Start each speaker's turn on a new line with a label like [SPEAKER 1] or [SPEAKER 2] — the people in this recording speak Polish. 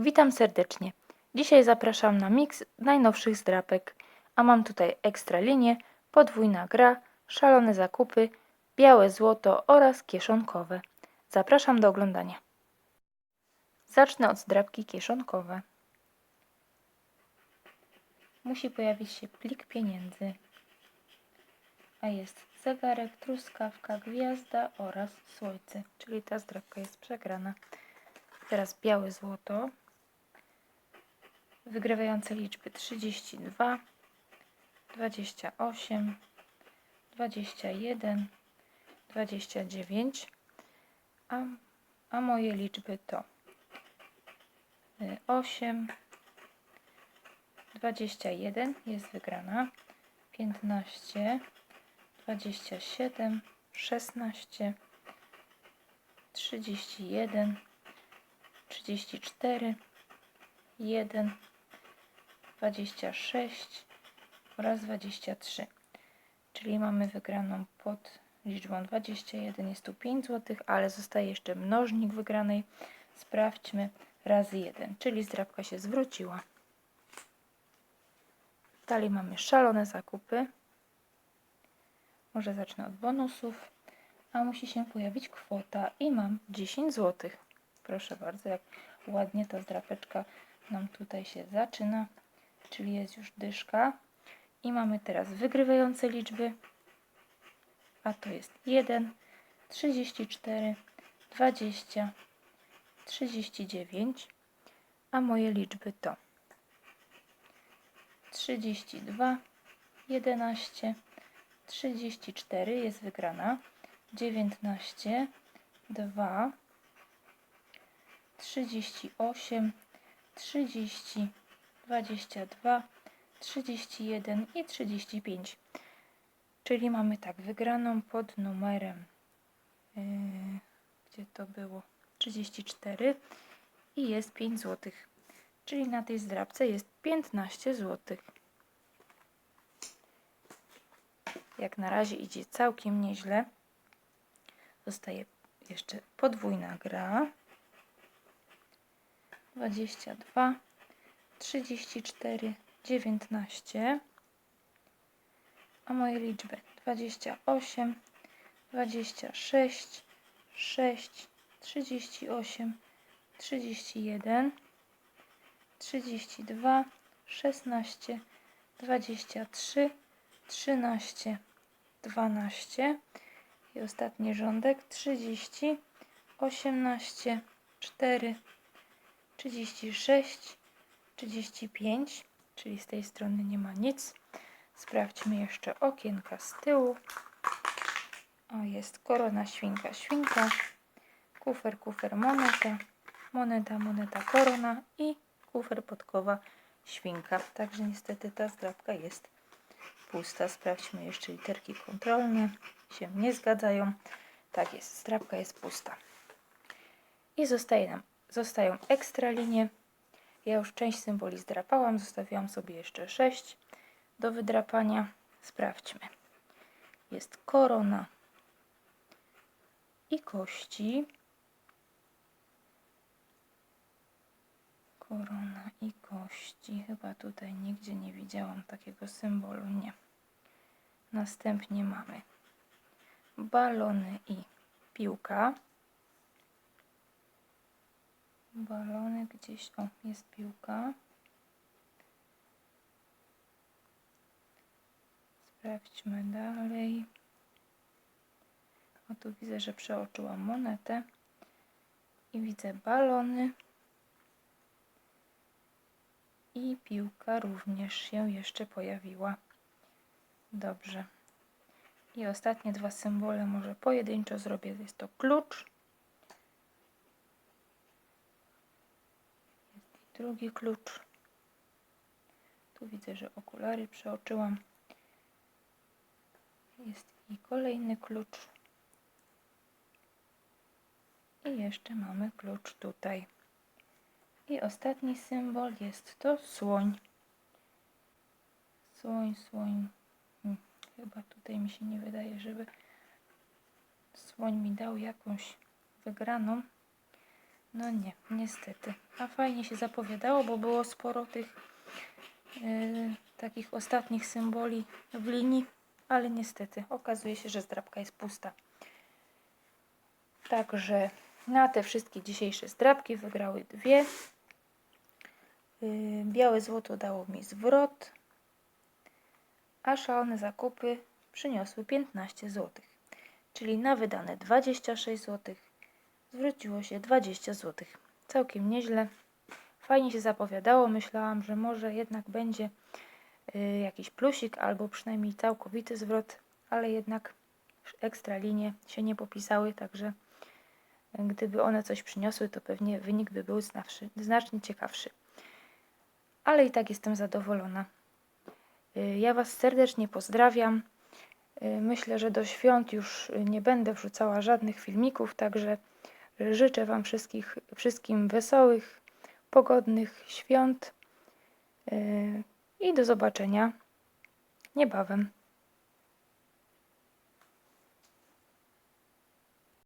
[SPEAKER 1] Witam serdecznie. Dzisiaj zapraszam na miks najnowszych zdrapek, a mam tutaj ekstra linię, podwójna gra, szalone zakupy, białe złoto oraz kieszonkowe. Zapraszam do oglądania. Zacznę od zdrapki kieszonkowe. Musi pojawić się plik pieniędzy, a jest zegarek, truskawka, gwiazda oraz słońce, czyli ta zdrapka jest przegrana. Teraz białe złoto. Wygrywające liczby 32, 28, 21, 29, a, a moje liczby to y, 8, 21 jest wygrana, 15, 27, 16, 31, 34, 1, 26 oraz 23. Czyli mamy wygraną pod liczbą 21. Jest tu 5 zł, ale zostaje jeszcze mnożnik wygranej. Sprawdźmy razy 1, czyli zdrabka się zwróciła. Dalej mamy szalone zakupy. Może zacznę od bonusów. A musi się pojawić kwota i mam 10 zł. Proszę bardzo, jak ładnie ta zdrapeczka nam tutaj się zaczyna, czyli jest już dyszka. I mamy teraz wygrywające liczby, a to jest 1, 34, 20, 39, a moje liczby to 32, 11, 34 jest wygrana, 19, 2, 38, 30, 22, 31 i 35. Czyli mamy tak, wygraną pod numerem, yy, gdzie to było, 34 i jest 5 zł. Czyli na tej zdrabce jest 15 zł. Jak na razie idzie całkiem nieźle. Zostaje jeszcze podwójna gra. 22, 34, 19. A moje liczby? 28, 26, 6, 38, 31, 32, 16, 23, 13, 12 i ostatni rządek? 30, 18, 4, 36, 35, czyli z tej strony nie ma nic. Sprawdźmy jeszcze okienka z tyłu. O, jest korona, świnka, świnka, kufer, kufer, moneta, moneta, moneta, korona i kufer, podkowa, świnka. Także niestety ta zdrabka jest pusta. Sprawdźmy jeszcze literki kontrolne. Się nie zgadzają. Tak jest, zdrabka jest pusta. I zostaje nam, zostają ekstra linie. Ja już część symboli zdrapałam. Zostawiłam sobie jeszcze 6 do wydrapania. Sprawdźmy. Jest korona i kości. Korona i kości. Chyba tutaj nigdzie nie widziałam takiego symbolu. Nie. Następnie mamy balony i piłka. Balony gdzieś. O, jest piłka. Sprawdźmy dalej. O, tu widzę, że przeoczyłam monetę. I widzę balony. I piłka również się jeszcze pojawiła. Dobrze. I ostatnie dwa symbole może pojedynczo zrobię. Jest to klucz. Jest i drugi klucz. Tu widzę, że okulary przeoczyłam. Jest i kolejny klucz. I jeszcze mamy klucz tutaj. I ostatni symbol jest to słoń. Słoń, słoń. Hmm, Chyba tutaj mi się nie wydaje, żeby słoń mi dał jakąś wygraną. No nie, niestety. A fajnie się zapowiadało, bo było sporo tych yy, takich ostatnich symboli w linii, ale niestety okazuje się, że zdrabka jest pusta. Także na te wszystkie dzisiejsze zdrabki wygrały dwie. Yy, Białe złoto dało mi zwrot, a szalone zakupy przyniosły 15 zł. Czyli na wydane 26 zł zwróciło się 20 zł. Całkiem nieźle. Fajnie się zapowiadało. Myślałam, że może jednak będzie y, jakiś plusik albo przynajmniej całkowity zwrot, ale jednak ekstra linie się nie popisały, także gdyby one coś przyniosły, to pewnie wynik by był znawszy, znacznie ciekawszy. Ale i tak jestem zadowolona. Y, Ja Was serdecznie pozdrawiam. Y, Myślę, że do świąt już y, nie będę wrzucała żadnych filmików, także y, życzę Wam wszystkich, wszystkim wesołych, pogodnych świąt y, i do zobaczenia niebawem.